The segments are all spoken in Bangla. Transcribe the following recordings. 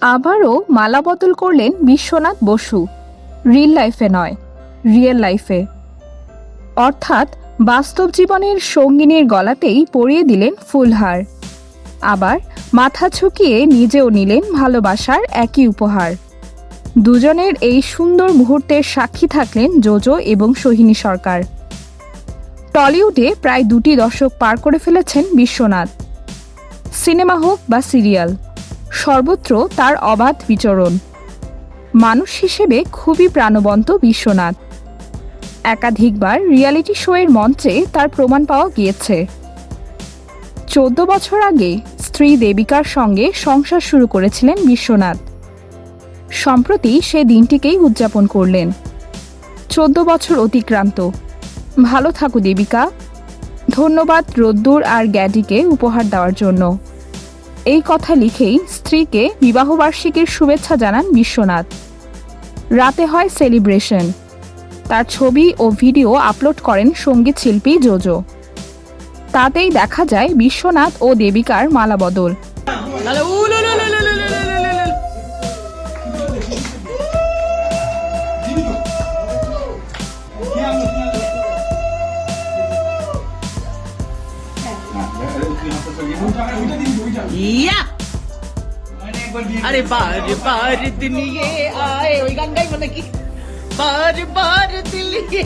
আবারও মালা বদল করলেন বিশ্বনাথ বসু। রিল লাইফে নয় রিয়েল লাইফে অর্থাৎ বাস্তব জীবনের সঙ্গিনীর গলাতেই পরিয়ে দিলেন ফুলহার। আবার মাথা ঝুঁকিয়ে নিজেও নিলেন ভালোবাসার একই উপহার। দুজনের এই সুন্দর মুহূর্তের সাক্ষী থাকলেন জোজো এবং সোহিনী সরকার। টলিউডে প্রায় দুটি দশক পার করে ফেলেছেন বিশ্বনাথ। সিনেমা হোক বা সিরিয়াল। সর্বত্র তার অবাধ বিচরণ। মানুষ হিসেবে খুবই প্রাণবন্ত বিশ্বনাথ। একাধিকবার রিয়ালিটি শোয়ের মঞ্চে তার প্রমাণ পাওয়া গিয়েছে। চোদ্দ বছর আগে স্ত্রী দেবিকার সঙ্গে সংসার শুরু করেছিলেন বিশ্বনাথ। সম্প্রতি সে দিনটিকেই উদযাপন করলেন। চোদ্দ বছর অতিক্রান্ত। ভালো থাকো দেবিকা। ধন্যবাদ রোদ্দুর আর গ্যাডিকে উপহার দেওয়ার জন্য। এই কথা লিখেই স্ত্রীকে বিবাহবার্ষিকীর শুভেচ্ছা জানান বিশ্বনাথ। রাতে হয় সেলিব্রেশন। তার ছবি ও ভিডিও আপলোড করেন সংগীত শিল্পী জোজো। তাতেই দেখা যায় বিশ্বনাথ ও দেবিকার মালা अरे बार बार दिल ये आए वही मन की बार बार दिल ये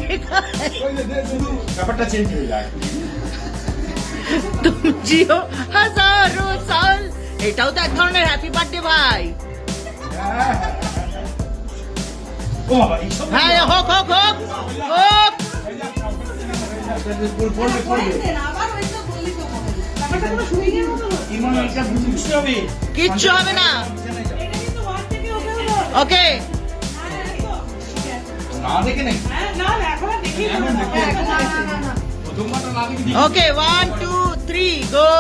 तुम जियो हज़ारों साल এটাও তো এক ধরনের হ্যাপি বার্থডে ভাই হ্যাঁ হোক হোক হোক হোক কিচ্ছু হবে না। Okay. Okay one two three go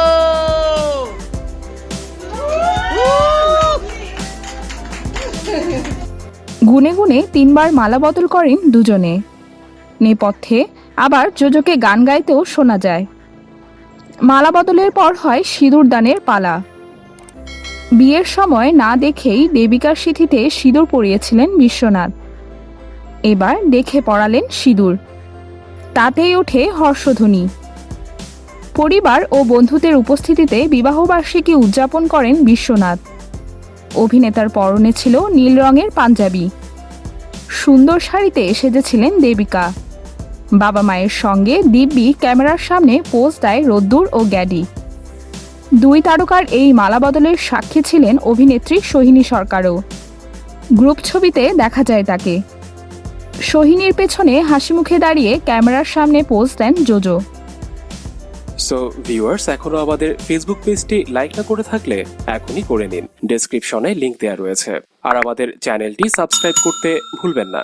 গুনে গুনে তিনবার মালা বদল করেন দুজনে। নেপথ্যে আবার জোজোকে গান গাইতেও শোনা যায়। মালা বদলের পর হয় সিঁদুর দানের পালা। বিয়ের সময় না দেখেই দেবিকার সিঁথিতে সিঁদুর পরিয়েছিলেন বিশ্বনাথ। এবার দেখে পড়ালেন সিঁদুর। তাতেই ওঠে হর্ষধ্বনি। পরিবার ও বন্ধুদের উপস্থিতিতে বিবাহবার্ষিকী উদযাপন করেন বিশ্বনাথ। অভিনেতার পরনে ছিল নীল রঙের পাঞ্জাবি। সুন্দর শাড়িতে সেজেছিলেন দেবিকা। বাবা মায়ের সঙ্গে দিব্যি ক্যামেরার সামনে পোজ দেয় রোদ্দুর ও গ্যাডি। দুই তারকার এই মালা বদলের সাক্ষী ছিলেন অভিনেত্রী সোহিনী সরকারও। গ্রুপ ছবিতে দেখা যায় তাকে। সোহিনীর পেছনে হাসি মুখে দাঁড়িয়ে ক্যামেরার সামনে পোজ দেন জোজো। সো ভিউয়ার্স এখনও আমাদের ফেসবুক পেজটি লাইক না করে থাকলে এখনই করে নিন। ডেসক্রিপশনে লিংক দেওয়া রয়েছে। আর আমাদের চ্যানেলটি সাবস্ক্রাইব করতে ভুলবেন না।